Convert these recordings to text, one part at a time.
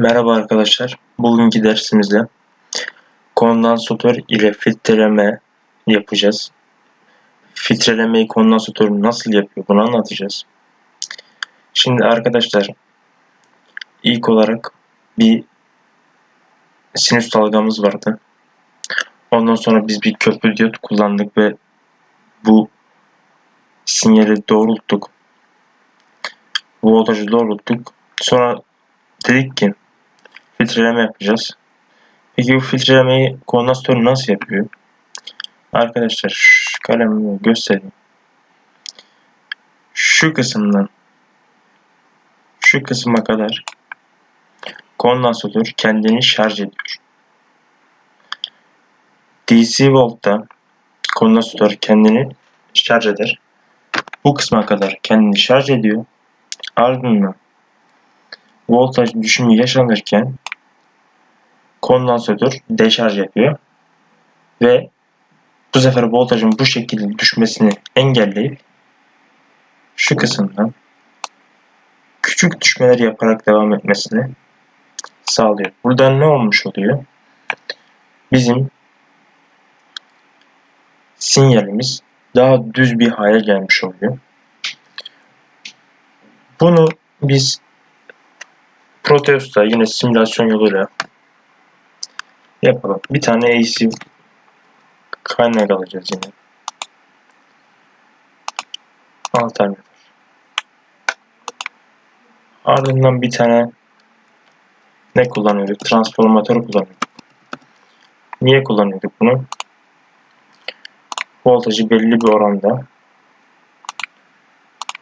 Merhaba arkadaşlar. Bugünkü dersimizde kondansatör ile filtreleme yapacağız. Filtrelemeyi kondansatör nasıl yapıyor bunu anlatacağız. Şimdi arkadaşlar ilk olarak bir sinüs dalgamız vardı. Ondan sonra biz bir köprü diyot kullandık ve bu sinyali doğrulttuk. Voltajı doğrulttuk. Sonra dedik ki filtreleme yapacağız. Peki bu filtrelemeyi kondansatör nasıl yapıyor? Arkadaşlar kalemimi göstereyim. Şu kısımdan şu kısma kadar kondansatör kendini şarj ediyor. DC voltta kondansatör kendini şarj eder. Bu kısma kadar kendini şarj ediyor. Ardından voltaj düşümü yaşanırken kondansatör deşarj yapıyor ve bu sefer voltajın bu şekilde düşmesini engelleyip şu kısımdan küçük düşmeler yaparak devam etmesini sağlıyor. Burada ne olmuş oluyor? Bizim sinyalimiz daha düz bir hale gelmiş oluyor. Bunu biz Proteus'ta yine simülasyon yoluyla yapalım. Bir tane AC kaynak alacağız yine. Alternatif. Ardından bir tane ne kullanıyorduk? Transformatör kullanıyorduk. Niye kullanıyorduk bunu? Voltajı belli bir oranda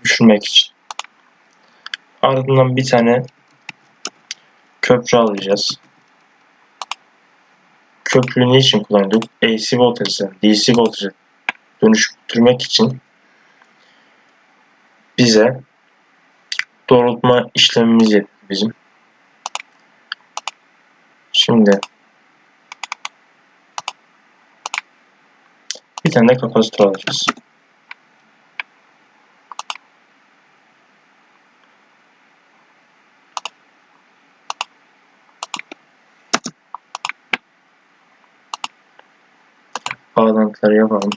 düşürmek için. Ardından bir tane köprü alacağız. Köprüyü niçin kullanıyorduk? AC voltajı, DC voltajı dönüştürmek için bize doğrultma işlemimiz yapıyor bizim. Şimdi bir tane de kapasitör alacağız. Bağlantıları yapalım.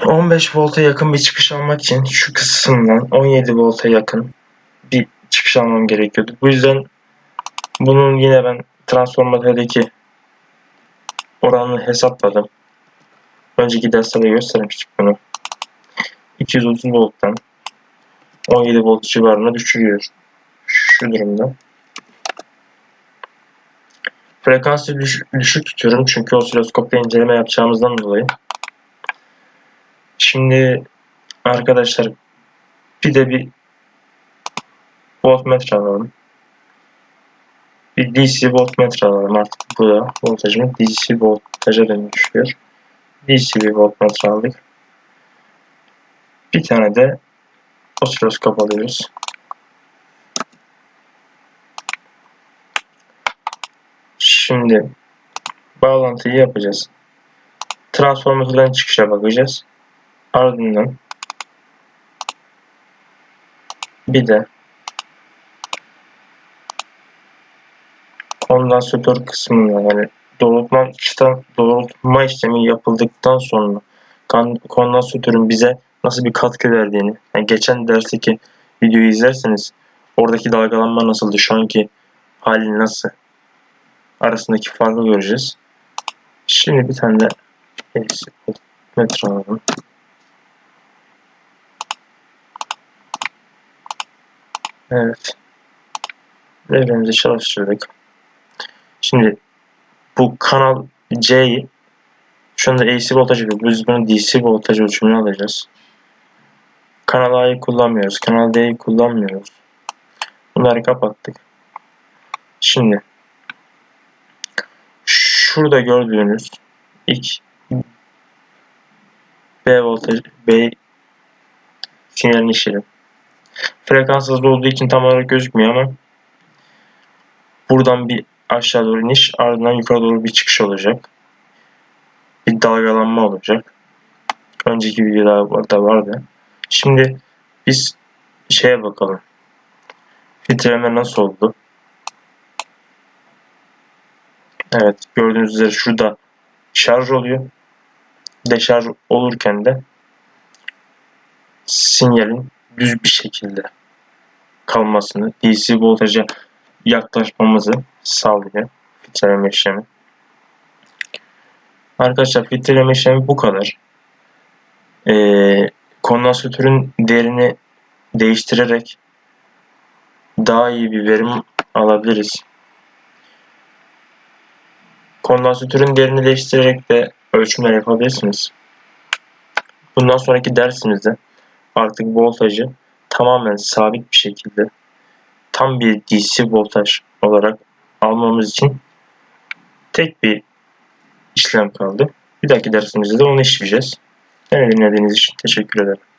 ...15 volta yakın bir çıkış almak için şu kısımdan 17 volta yakın bir çıkış almam gerekiyordu. Bu yüzden bunun yine ben transformatördeki oranını hesapladım. Önceki derslerde göstermiştik bunu. 230 volttan 17 volt civarına düşürüyor. Şu durumda. Frekansı düş düşük tutuyorum çünkü osiloskopta inceleme yapacağımızdan dolayı. Şimdi arkadaşlar bir de bir voltmetre alalım. Bir DC voltmetre alalım artık bu da voltajımız DC voltaja dönüşüyor. DC bir voltmetre aldık. Bir tane de osiloskop alıyoruz. Şimdi bağlantıyı yapacağız. Transformatörden çıkışa bakacağız. Ardından bir de kondansatör kısmında yani doğrultma, doğrultma işlemi yapıldıktan sonra kondansatörün bize nasıl bir katkı verdiğini yani geçen dersteki videoyu izlerseniz oradaki dalgalanma nasıldı şu anki hali nasıl arasındaki farkı göreceğiz. Şimdi bir tane de metre alalım. Evet. Devremizi çalıştırdık. Şimdi bu kanal C'yi şu anda AC voltaj yapıyor. Biz bunu DC voltaj ölçümünü alacağız. Kanal A'yı kullanmıyoruz. Kanal D'yi kullanmıyoruz. Bunları kapattık. Şimdi şurada gördüğünüz ilk B voltaj B sinyalini işledim. Frekans hızlı olduğu için tam olarak gözükmüyor ama buradan bir aşağı doğru iniş ardından yukarı doğru bir çıkış olacak. Bir dalgalanma olacak. Önceki videoda vardı. Şimdi biz şeye bakalım. Filtreleme nasıl oldu? Evet gördüğünüz üzere şurada şarj oluyor. Deşarj olurken de sinyalin düz bir şekilde kalmasını, DC voltaja yaklaşmamızı sağlıyor filtreleme işlemi. Arkadaşlar filtreleme işlemi bu kadar. Ee, kondansatörün değerini değiştirerek daha iyi bir verim alabiliriz. Kondansatörün değerini değiştirerek de ölçümler yapabilirsiniz. Bundan sonraki dersimizde artık voltajı tamamen sabit bir şekilde tam bir DC voltaj olarak almamız için tek bir işlem kaldı. Bir dahaki dersimizde de onu işleyeceğiz. Beni dinlediğiniz için teşekkür ederim.